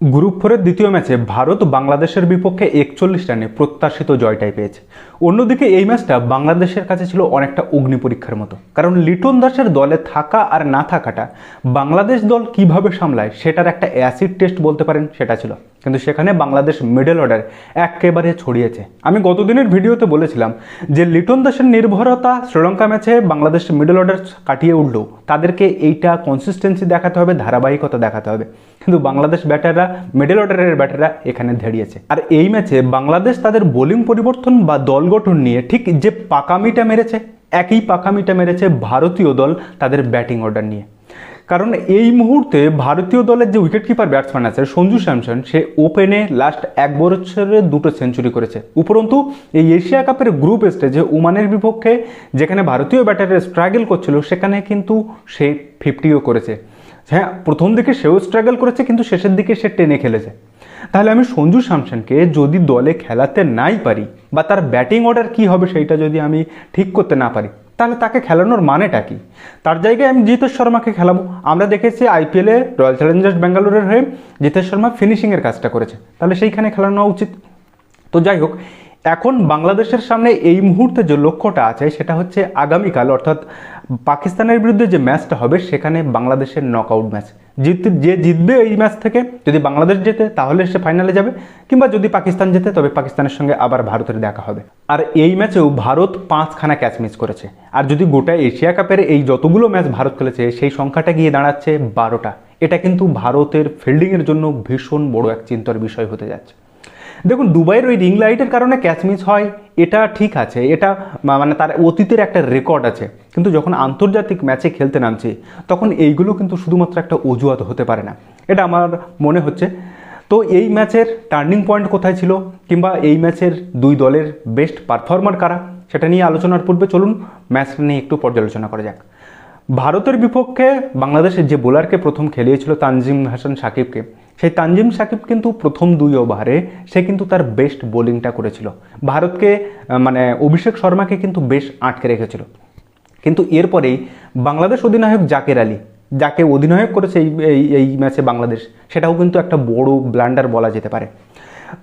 Group ফোরের দ্বিতীয় ম্যাচে ভারত বাংলাদেশের বিপক্ষে একচল্লিশ রানে প্রত্যাশিত জয়টাই পেয়েছে। অন্যদিকে এই ম্যাচটা বাংলাদেশের কাছে ছিল অনেকটা অগ্নি পরীক্ষার মতো। কারণ লিটন দাসের দলে থাকা আর না থাকাটা বাংলাদেশ দল কীভাবে সামলায় সেটার একটা অ্যাসিড টেস্ট বলতে পারেন সেটা ছিল। কিন্তু সেখানে বাংলাদেশ মিডল অর্ডার একেবারে ছড়িয়েছে। আমি গতদিনের ভিডিওতে বলেছিলাম যে লিটন দাসের নির্ভরতা শ্রীলঙ্কা ম্যাচে বাংলাদেশ মিডল অর্ডার কাটিয়ে উঠলেও তাদেরকে এইটা কনসিস্টেন্সি দেখাতে হবে, ধারাবাহিকতা দেখাতে হবে। কিন্তু বাংলাদেশ ব্যাটাররা মিডল অর্ডারের ব্যাটাররা এখানে ধেড়িয়েছে আর এই ম্যাচে বাংলাদেশ তাদের বোলিং পরিবর্তন বা দল গঠন নিয়ে ঠিক যে পাকামিটা মেরেছে, একই পাকামিটা মেরেছে ভারতীয় দল তাদের ব্যাটিং অর্ডার নিয়ে। কারণ এই মুহূর্তে ভারতীয় দলের যে উইকেট কিপার ব্যাটসম্যান আছে সঞ্জু স্যামসন, সে ওপেনে লাস্ট এক বছরে দুটো সেঞ্চুরি করেছে। উপরন্তু, এই এশিয়া কাপের গ্রুপ স্টেজে ওমানের বিপক্ষে যেখানে ভারতীয় ব্যাটারের স্ট্রাগল করছিল, সেখানে কিন্তু সে ফিফটিও করেছে। হ্যাঁ প্রথম দিকে সেও স্ট্রাগল করেছে, কিন্তু শেষের দিকে সে টেনে খেলেছে। তাহলে আমি সঞ্জু স্যামসনকে যদি দলে খেলাতে নাই পারি, বা তার ব্যাটিং অর্ডার কি হবে, সেইটা যদি আমি ঠিক করতে না পারি তাহলে তাকে খেলানোর মানেটা কি? তার জায়গায় আমি জিতেশ শর্মাকে খেলাবো। আমরা দেখেছি আইপিএলে রয়্যাল চ্যালেঞ্জার্স ব্যাঙ্গালোরের হয়ে জিতেশ শর্মা ফিনিশিংয়ের কাজটা করেছে। তাহলে সেইখানে খেলানো উচিত। তো যাই হোক, এখন বাংলাদেশের সামনে এই মুহূর্তে যে লক্ষ্যটা আছে, সেটা হচ্ছে আগামীকাল, অর্থাৎ পাকিস্তানের বিরুদ্ধে যে ম্যাচটা হবে, সেখানে বাংলাদেশের নকআউট ম্যাচ জিত যে জিতবে এই ম্যাচ থেকে, যদি বাংলাদেশ জেতে, তাহলে সে ফাইনালে যাবে। কিংবা যদি পাকিস্তান জেতে, তবে পাকিস্তানের সঙ্গে আবার ভারতের দেখা হবে। আর এই ম্যাচেও ভারত পাঁচখানা ক্যাচ মিস করেছে। আর যদি গোটা এশিয়া কাপের এই যতগুলো ম্যাচ ভারত খেলেছে, সেই সংখ্যাটা গিয়ে দাঁড়াচ্ছে বারোটা। এটা কিন্তু ভারতের ফিল্ডিংয়ের জন্য ভীষণ বড় এক চিন্তার বিষয় হতে যাচ্ছে। দেখুন, দুবাইয়ের ওই রিং লাইটের কারণে ক্যাচ মিস হয়, এটা ঠিক আছে, এটা মানে তার অতীতের একটা রেকর্ড আছে। কিন্তু যখন আন্তর্জাতিক ম্যাচে খেলতে নামছে, তখন এইগুলো কিন্তু শুধুমাত্র একটা অজুহাত হতে পারে না। এটা আমার মনে হচ্ছে। তো এই ম্যাচের টার্নিং পয়েন্ট কোথায় ছিল? কিংবা এই ম্যাচের দুই দলের বেস্ট পারফর্মার কারা? সেটা নিয়ে আলোচনার পূর্বে চলুন ম্যাচটা নিয়ে একটু পর্যালোচনা করা যাক। ভারতের বিপক্ষে বাংলাদেশের যে বোলারকে প্রথম খেলিয়েছিল তানজিম হাসান সাকিবকে সেই তানজিম সাকিব কিন্তু প্রথম দুই ওভারে সে কিন্তু তার বেস্ট বোলিংটা করেছিল। ভারতকে মানে অভিষেক শর্মাকে কিন্তু বেশ আটকে রেখেছিল। কিন্তু এরপরেই বাংলাদেশ অধিনায়ক জাকের আলী, যাকে অধিনায়ক করেছে এই এই ম্যাচে বাংলাদেশ, সেটাও কিন্তু একটা বড় ব্লান্ডার বলা যেতে পারে।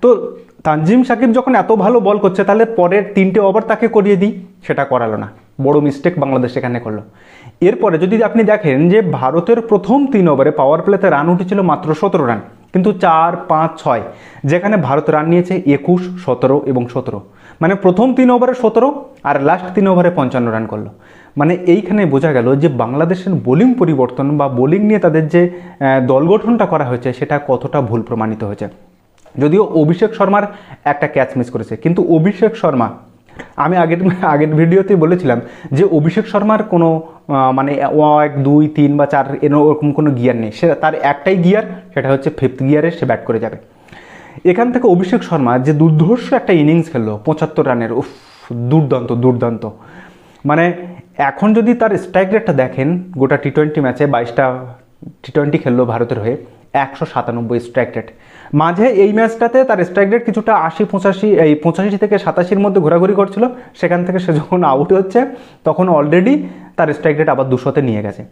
তো তানজিম সাকিব যখন এত ভালো বল করছে, তাহলে পরের তিনটে ওভার তাকে করিয়ে দিই, সেটা করালো না। বড় মিস্টেক বাংলাদেশ এখানে করল। এরপরে যদি আপনি দেখেন যে ভারতের প্রথম তিন ওভারে পাওয়ার প্লেতে রান উঠেছিল মাত্র সতেরো রান কিন্তু চার, পাঁচ, ছয়, যেখানে ভারত রান নিয়েছে একুশ, সতেরো এবং সতেরো। মানে প্রথম তিন ওভারে সতেরো আর লাস্ট তিন ওভারে পঞ্চান্ন রান করল। মানে এইখানে বোঝা গেল যে বাংলাদেশের বোলিং পরিবর্তন বা বোলিং নিয়ে তাদের যে দল গঠনটা করা হয়েছে সেটা কতটা ভুল প্রমাণিত হয়েছে। যদিও অভিষেক শর্মার একটা ক্যাচ মিস করেছে, কিন্তু অভিষেক শর্মা আমি আগের আগের ভিডিওতে বলেছিলাম যে অভিষেক শর্মার কোনো মানে এক, দুই, তিন বা চার এরকম কোনো গিয়ার নেই। সে তার একটাই গিয়ার, সেটা হচ্ছে ফিফথ গিয়ারে সে ব্যাট করে যাবে। এখান থেকে অভিষেক শর্মা যে দুর্ধর্ষ একটা ইনিংস খেললো, পঁচাত্তর রানের, উফ, দুর্দান্ত দুর্দান্ত। মানে এখন যদি তার স্ট্রাইক রেটটা দেখেন, গোটা টি টোয়েন্টি ম্যাচে বাইশটা টি টোয়েন্টি খেললো ভারতের হয়ে, একশো সাতানব্বই স্ট্রাইক রেট মাঝে এই ম্যাচটাতে তার স্ট্রাইক রেট কিছুটা আশি, পঁচাশি, এই পঁচাশি থেকে সাতাশির মধ্যে ঘোরাঘুরি করছিল। সেখান থেকে সে যখন আউট হচ্ছে, তখন অলরেডি তার স্ট্রাইক রেট আবার দুশোতে নিয়ে গেছে।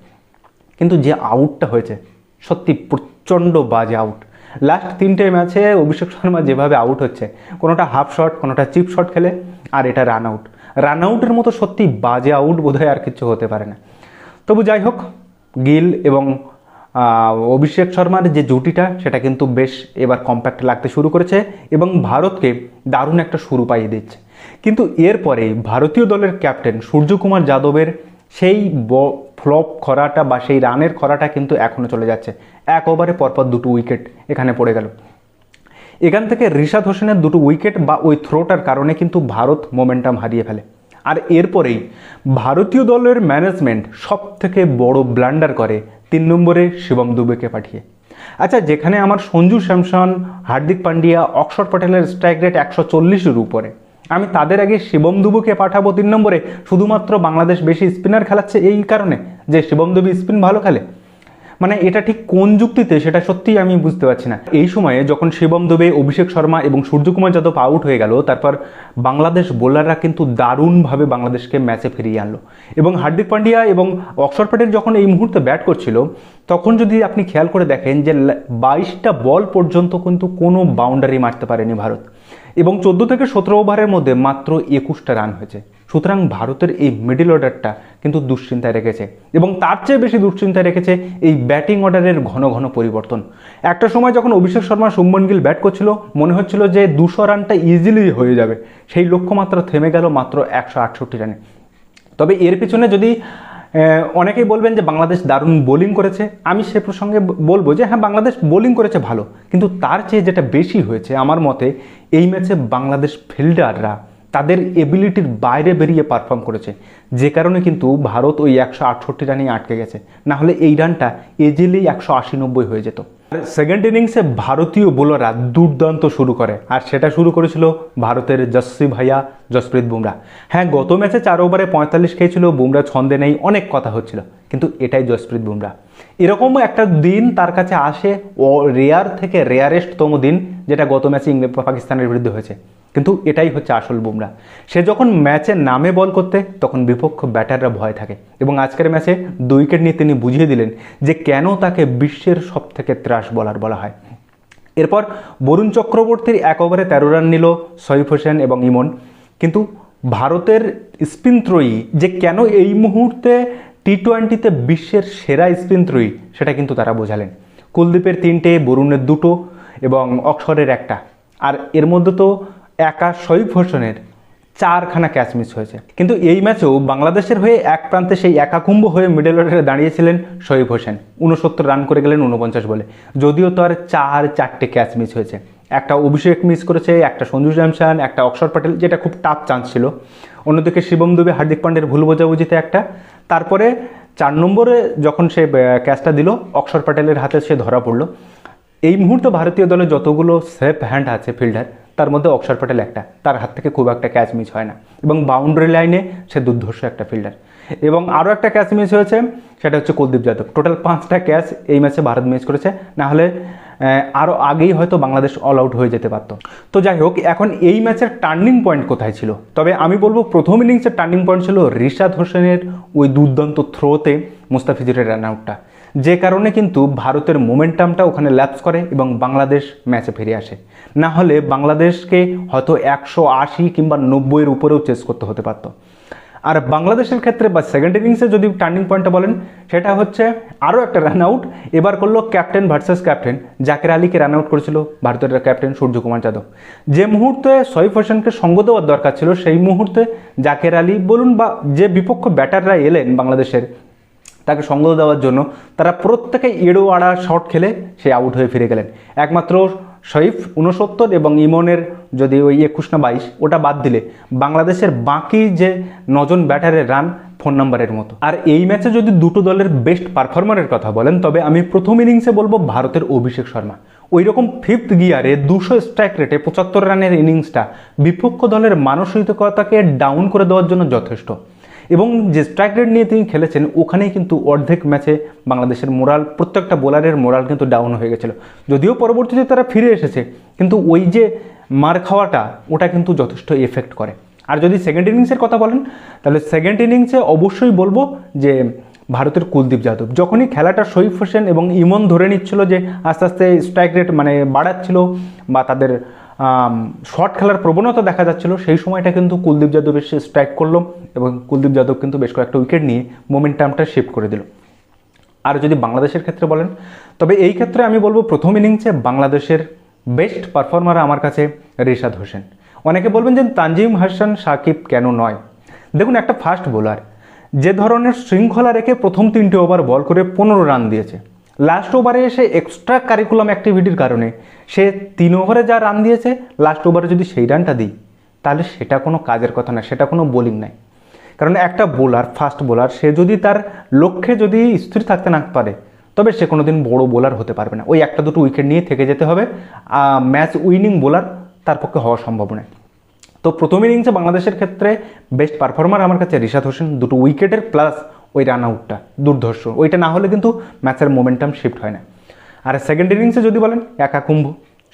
কিন্তু যে আউটটা হয়েছে, সত্যি প্রচণ্ড বাজে আউট লাস্ট তিনটে ম্যাচে অভিষেক শর্মা যেভাবে আউট হচ্ছে, কোনোটা হাফ শট কোনোটা চিপ শট খেলে, আর এটা রান আউট রান আউটের মতো সত্যি বাজে আউট বোধহয় আর কিছু হতে পারে না। তবু যাই হোক, গিল এবং অভিষেক শর্মার যে জুটিটা, সেটা কিন্তু বেশ এবার কম্প্যাক্ট লাগতে শুরু করেছে এবং ভারতকে দারুণ একটা শুরু পাইয়ে দিচ্ছে। কিন্তু এরপরে ভারতীয় দলের ক্যাপ্টেন সূর্যকুমার যাদবের সেই ব ফ্লপ খরাটা বা সেই রানের খরাটা কিন্তু এখনও চলে যাচ্ছে। এক ওভারে পরপর দুটো উইকেট এখানে পড়ে গেল। এখান থেকে রিশাদ হোসেনের দুটো উইকেট বা ওই থ্রোটার কারণে কিন্তু ভারত মোমেন্টাম হারিয়ে ফেলে। আর এরপরেই ভারতীয় দলের ম্যানেজমেন্ট সব থেকে বড় ব্লান্ডার করে তিন নম্বরে শিবম দুবেকে পাঠিয়ে। আচ্ছা যেখানে আমার সঞ্জু স্যামসন, হার্দিক পান্ডিয়া অক্ষর পটেলের স্ট্রাইক রেট একশো চল্লিশের উপরে। আমি তাদের আগে শিবম দুবুকে পাঠাবো তিন নম্বরে। শুধুমাত্র বাংলাদেশ বেশি স্পিনার খেলাচ্ছে এই কারণে যে শিবম দুবি স্পিন ভালো খেলে। মানে এটা ঠিক কোন যুক্তিতে সেটা সত্যিই আমি বুঝতে পারছি না। এই সময়ে যখন শিবম দুবে অভিষেক শর্মা এবং সূর্যকুমার যাদব আউট হয়ে গেল, তারপর বাংলাদেশ বোলাররা কিন্তু দারুণভাবে বাংলাদেশকে ম্যাচে ফিরিয়ে আনলো। এবং হার্দিক পান্ডিয়া এবং অক্ষর প্যাটেল যখন এই মুহূর্তে ব্যাট করছিল, তখন যদি আপনি খেয়াল করে দেখেন যে বাইশটা বল পর্যন্ত কিন্তু কোনো বাউন্ডারি মারতে পারেনি ভারত। এবং চোদ্দ থেকে সতেরো ওভারের মধ্যে মাত্র একুশটা রান হয়েছে। সুতরাং ভারতের এই মিডিল অর্ডারটা কিন্তু দুশ্চিন্তায় রেখেছে এবং তার চেয়ে বেশি দুশ্চিন্তায় রেখেছে এই ব্যাটিং অর্ডারের ঘন ঘন পরিবর্তন। একটা সময় যখন অভিষেক শর্মা শুভমন গিল ব্যাট করছিল, মনে হচ্ছিল যে দুশো রানটা ইজিলি হয়ে যাবে। সেই লক্ষ্যমাত্রা থেমে গেল মাত্র একশো আটষট্টি রানে। তবে এর পিছনে যদি অনেকেই বলবেন যে বাংলাদেশ দারুণ বোলিং করেছে, আমি সে প্রসঙ্গে বলব যে হ্যাঁ বাংলাদেশ বোলিং করেছে ভালো। কিন্তু তার চেয়ে যেটা বেশি হয়েছে আমার মতে, এই ম্যাচে বাংলাদেশ ফিল্ডাররা তাদের এবিলিটির বাইরে বেরিয়ে পারফর্ম করেছে। যে কারণে কিন্তু ভারত ওই একশো আটষট্টি রানেই আটকে গেছে। না হলে এই রানটা এজিলি একশো আশি নব্বই হয়ে যেত। আর সেকেন্ড ইনিংসে ভারতীয় বোলাররা দুর্দান্ত শুরু করে। আর সেটা শুরু করেছিল ভারতের যশস্বী ভাইয়া জসপ্রীত বুমরা। হ্যাঁ গত ম্যাচে চার ওভারে পঁয়তাল্লিশ খেয়েছিল, বুমরা ছন্দে নেই, অনেক কথা হচ্ছিল। কিন্তু এটাই জসপ্রীত বুমরা। এরকম একটা দিন তার কাছে আসে, ও রেয়ার থেকে রেয়ারেস্টতম দিন, যেটা গত ম্যাচে ইংল্যান্ড পাকিস্তানের বিরুদ্ধে হয়েছে। কিন্তু এটাই হচ্ছে আসল বুমরা। সে যখন ম্যাচে নামে বল করতে, তখন বিপক্ষ ব্যাটাররা ভয় থাকে এবং আজকের ম্যাচে দুই উইকেট নিয়ে তিনি বুঝিয়ে দিলেন যে কেন তাকে বিশ্বের সব থেকে ত্রাস বলার বলা হয়। এরপর বরুণ চক্রবর্তীর এক ওভারে তেরো রান নিল সৈফ হোসেন এবং ইমন। কিন্তু ভারতের স্পিন ত্রয়ী যে কেন এই মুহূর্তে টি টোয়েন্টিতে বিশ্বের সেরা স্পিন ত্রয়ী, সেটা কিন্তু তারা বোঝালেন। কুলদীপের তিনটে, বরুণের দুটো এবং অক্ষরের একটা। আর এর মধ্যে তো একা শরীফ হোসেনের চারখানা ক্যাচ মিস হয়েছে। কিন্তু এই ম্যাচেও বাংলাদেশের হয়ে এক প্রান্তে সেই একাকুম্ভ হয়ে মিডল অর্ডারে দাঁড়িয়েছিলেন শরীফ হোসেন। উনসত্তর রান করে গেলেন উনপঞ্চাশ বলে। যদিও তার চার চারটে ক্যাচ মিস হয়েছে। একটা অভিষেক মিস করেছে, একটা সঞ্জু স্যামসান একটা অক্ষর প্যাটেল, যেটা খুব টাফ চান্স ছিল। অন্যদিকে শিবম দুবে, হার্দিক পান্ডের ভুল বোঝাবুঝিতে একটা। তারপরে চার নম্বরে যখন সে ক্যাচটা দিল, অক্ষর প্যাটেলের হাতে সে ধরা পড়ল। এই মুহূর্তে ভারতীয় দলে যতগুলো সেফ হ্যান্ড আছে ফিল্ডার তার মধ্যে অক্ষর প্যাটেল একটা। তার হাত থেকে খুব একটা ক্যাচ মিস হয় না। এবং বাউন্ডারি লাইনে সে দুর্ধর্ষ একটা ফিল্ডার এবং আরও একটা ক্যাচ মিস হয়েছে, সেটা হচ্ছে কুলদীপ যাদব। টোটাল পাঁচটা ক্যাচ এই ম্যাচে ভারত মিস করেছে। না হলে আরও আগেই হয়তো বাংলাদেশ অল আউট হয়ে যেতে পারতো। তো যাই হোক, এখন এই ম্যাচের টার্নিং পয়েন্ট কোথায় ছিল? তবে আমি বলব, প্রথম ইনিংসের টার্নিং পয়েন্ট ছিল রিশাদ হোসেনের ওই দুর্দান্ত থ্রোতে মুস্তাফিজুরের রান আউটটা যে কারণে কিন্তু ভারতের মোমেন্টামটা ওখানে ল্যাপস করে এবং বাংলাদেশ ম্যাচে ফিরে আসে। না হলে বাংলাদেশকে হয়তো একশো আশি কিংবা নব্বইয়ের উপরেও চেস করতে হতে পারতো। আর বাংলাদেশের ক্ষেত্রে বা সেকেন্ড ইনিংসে যদি টার্নিং পয়েন্টটা বলেন, সেটা হচ্ছে আরও একটা রান আউট এবার করল ক্যাপ্টেন ভার্সেস ক্যাপ্টেন জাকের আলীকে রান আউট করেছিল ভারতের ক্যাপ্টেন সূর্যকুমার যাদব। যে মুহূর্তে সৈফ হোসেনকে সঙ্গ দেওয়ার দরকার ছিল, সেই মুহূর্তে জাকের আলী বলুন বা যে বিপক্ষ ব্যাটাররা এলেন বাংলাদেশের তাকে সঙ্গ দেওয়ার জন্য তারা প্রত্যেকে এড়ো আড়া শট খেলে সে আউট হয়ে ফিরে গেলেন। একমাত্র শরীফ উনসত্তর এবং ইমনের যদি ওই একুশ না বাইশ, ওটা বাদ দিলে বাংলাদেশের বাকি যে নজন ব্যাটারের রান ফোন নাম্বারের মতো। আর এই ম্যাচে যদি দুটো দলের বেস্ট পারফরমারের কথা বলেন, তবে আমি প্রথম ইনিংসে বলব ভারতের অভিষেক শর্মা। ওই রকম ফিফথ গিয়ারে দুশো স্ট্রাইক রেটে পঁচাত্তর রানের ইনিংসটা বিপক্ষ দলের মানসিকতাকে ডাউন করে দেওয়ার জন্য যথেষ্ট। এবং যে স্ট্রাইক রেট নিয়ে তিনি খেলেছেন, ওখানেই কিন্তু অর্ধেক ম্যাচে বাংলাদেশের মোরাল, প্রত্যেকটা বোলারের মোরাল কিন্তু ডাউন হয়ে গেছিল। যদিও পরবর্তীতে তারা ফিরে এসেছে, কিন্তু ওই যে মার খাওয়াটা, ওটা কিন্তু যথেষ্ট এফেক্ট করে। আর যদি সেকেন্ড ইনিংসের কথা বলেন, তাহলে সেকেন্ড ইনিংসে অবশ্যই বলব যে ভারতের কুলদীপ যাদব। যখনই খেলাটা শরীফ হোসেন এবং ইমন ধরে নিচ্ছিল যে আস্তে আস্তে স্ট্রাইক রেট মানে বাড়াচ্ছিল বা তাদের শর্ট খেলার প্রবণতা দেখা যাচ্ছিল, সেই সময়টা কিন্তু কুলদীপ যাদব এসে স্ট্রাইক করল এবং কুলদীপ যাদব কিন্তু বেশ কয়েকটা উইকেট নিয়ে মোমেন্টামটা শিফট করে দিল। আর যদি বাংলাদেশের ক্ষেত্রে বলেন, তবে এই ক্ষেত্রে আমি বলব প্রথম ইনিংসে বাংলাদেশের বেস্ট পারফর্মার আমার কাছে রিশাদ হোসেন। অনেকে বলবেন যে তানজিম হাসান সাকিব কেন নয়? দেখুন, একটা ফাস্ট বোলার যে ধরনের শৃঙ্খলা রেখে প্রথম তিনটে ওভার বল করে পনেরো রান দিয়েছে। লাস্ট ওভারে এসে এক্সট্রা কারিকুলাম অ্যাক্টিভিটির কারণে সে তিন ওভারে যা রান দিয়েছে, লাস্ট ওভারে যদি সেই রানটা দিই, তাহলে সেটা কোনো কাজের কথা না, সেটা কোনো বোলিং নাই। কারণ একটা বোলার ফাস্ট বোলার সে যদি তার লক্ষ্যে যদি স্থির থাকতে না পারে, তবে সে কোনো দিন বড় বোলার হতে পারবে না। ওই একটা দুটো উইকেট নিয়ে থেকে যেতে হবে। ম্যাচ উইনিং বোলার তার পক্ষে হওয়া সম্ভব নয়। তো প্রথম ইনিংসে বাংলাদেশের ক্ষেত্রে বেস্ট পারফর্মার আমার কাছে রিশাদ হোসেন, দুটো উইকেটের প্লাস ওই রান আউটটা দুর্ধর্ষ। ওইটা না হলে কিন্তু ম্যাচের মোমেন্টাম শিফট হয় না। আর সেকেন্ড ইনিংসে যদি বলেন একা কুম্ভ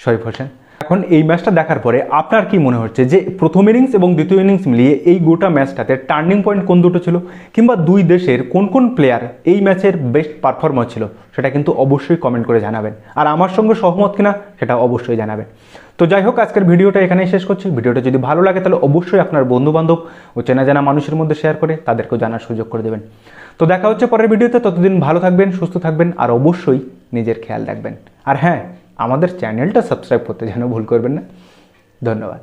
শরীফ হোসেন। এখন এই ম্যাচটা দেখার পরে আপনার কি মনে হচ্ছে যে প্রথম ইনিংস এবং দ্বিতীয় ইনিংস মিলিয়ে এই গোটা ম্যাচটাতে টার্নিং পয়েন্ট কোন দুটো ছিল? কিংবা দুই দেশের কোন কোন প্লেয়ার এই ম্যাচের বেস্ট পারফর্মার ছিল? সেটা কিন্তু অবশ্যই কমেন্ট করে জানাবেন। আর আমার সঙ্গে সহমত কিনা, সেটা অবশ্যই জানাবেন। তো যাই হোক, আজকের ভিডিওটা এখানেই শেষ করছি। ভিডিওটা যদি ভালো লাগে, তাহলে অবশ্যই আপনার বন্ধুবান্ধব ও চেনা জানা মানুষের মধ্যে শেয়ার করে তাদেরকেও জানার সুযোগ করে দেবেন। তো দেখা হচ্ছে পরের ভিডিওতে। ততদিন ভালো থাকবেন, সুস্থ থাকবেন, আর অবশ্যই নিজের খেয়াল রাখবেন। আর হ্যাঁ আমাদের চ্যানেলটা সাবস্ক্রাইব করতে যেন ভুল করবেন না। ধন্যবাদ।